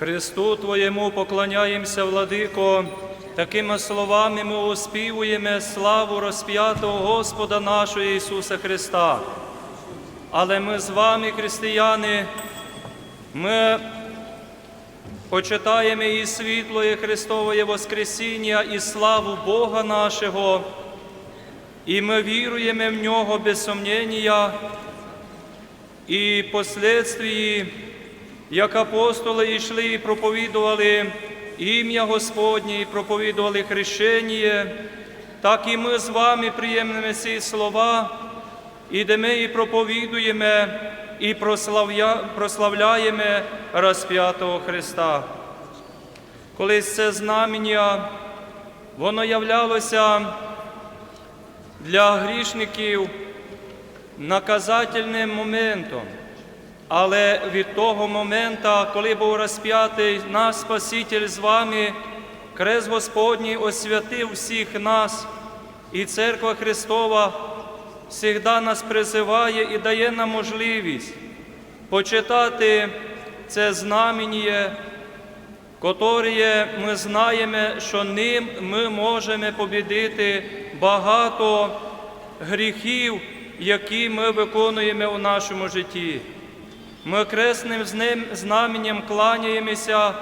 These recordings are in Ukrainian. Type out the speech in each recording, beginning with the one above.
Христу Твоєму поклоняємося, владико, такими словами ми оспівуємо славу розп'ятого Господа нашого Ісуса Христа. Але ми з вами, християни, ми почитаємо і світло, і Христове Воскресіння, і славу Бога нашого, і ми віруємо в Нього без сомнення, і последствії, як апостоли йшли і проповідували ім'я Господнє, і проповідували хрещення, так і ми з вами приємними ці слова, і де ми і проповідуємо, і прославляємо розп'ятого Христа. Колись це знамення, воно являлося для грішників наказательним моментом. Але від того моменту, коли був розп'ятий наш Спаситель з вами, Крест Господній освятив всіх нас, і Церква Христова завжди нас призиває і дає нам можливість почитати це знамення, которое ми знаємо, що ним ми можемо побідити багато гріхів, які ми виконуємо у нашому житті. Ми кресним з ним знаменем кланяємося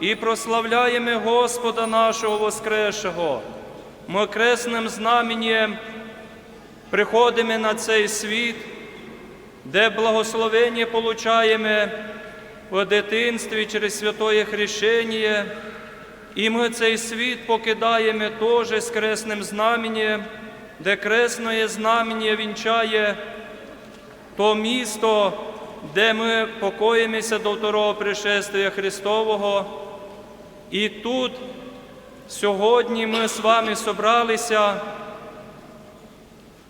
і прославляємо Господа нашого Воскресшого. Ми кресним знаменем приходимо на цей світ, де благословення получаємо в дитинстві через святоє хрещення, і ми цей світ покидаємо теж з кресним знаменем, де кресне знамення вінчає то місто, де ми покоїмося до второго пришествия Христового. І тут сьогодні ми з вами собралися,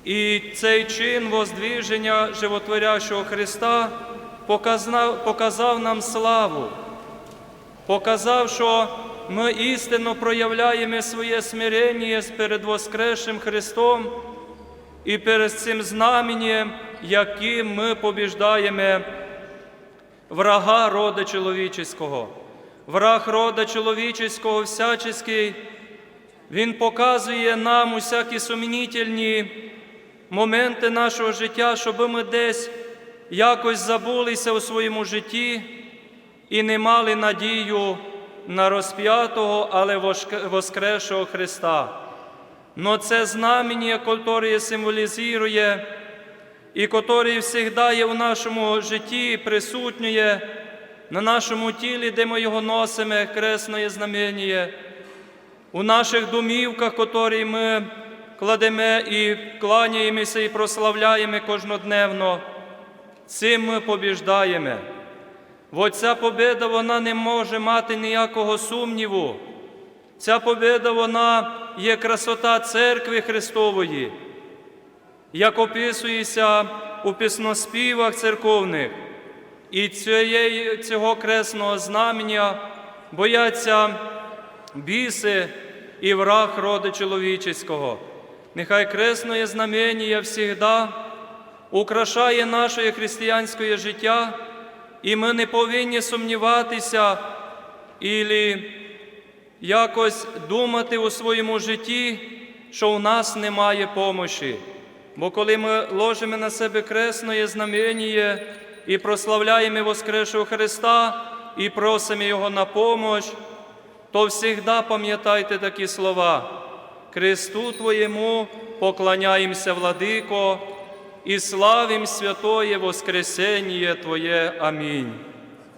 і цей чин воздвіження животворящого Христа показав, нам славу, показав, що ми істинно проявляємо своє смирення перед Воскресшим Христом і перед цим знаменем, яким ми побіждаємо врага рода чоловічого. Враг рода чоловічого всяческий, він показує нам усякі сумнітельні моменти нашого життя, щоб ми десь якось забулися у своєму житті і не мали надію на розп'ятого, але воскресшого Христа. Но це знамення, яке символізує і який завжди є у нашому житті, присутнює на нашому тілі, де ми його носимо, кресне знамення, у наших домівках, які ми кладемо і кланяємося і прославляємо кожнодневно. Цим ми побіждаємо. Бо ця победа вона не може мати ніякого сумніву. Ця победа вона є красота церкви Христової, як описується у пісноспівах церковних. І цього кресного знамення бояться біси і враг роду чоловічого. Нехай кресне знамення завжди украшає наше християнське життя, і ми не повинні сумніватися ілі якось думати у своєму житті, що у нас немає помощі. Бо коли ми ложимо на себе кресне знамення і прославляємо Воскресшого Христа і просимо Його на помощь, то завжди пам'ятайте такі слова. Христу Твоєму поклоняємося, владико, і славим святоє Воскресення Твоє. Амінь.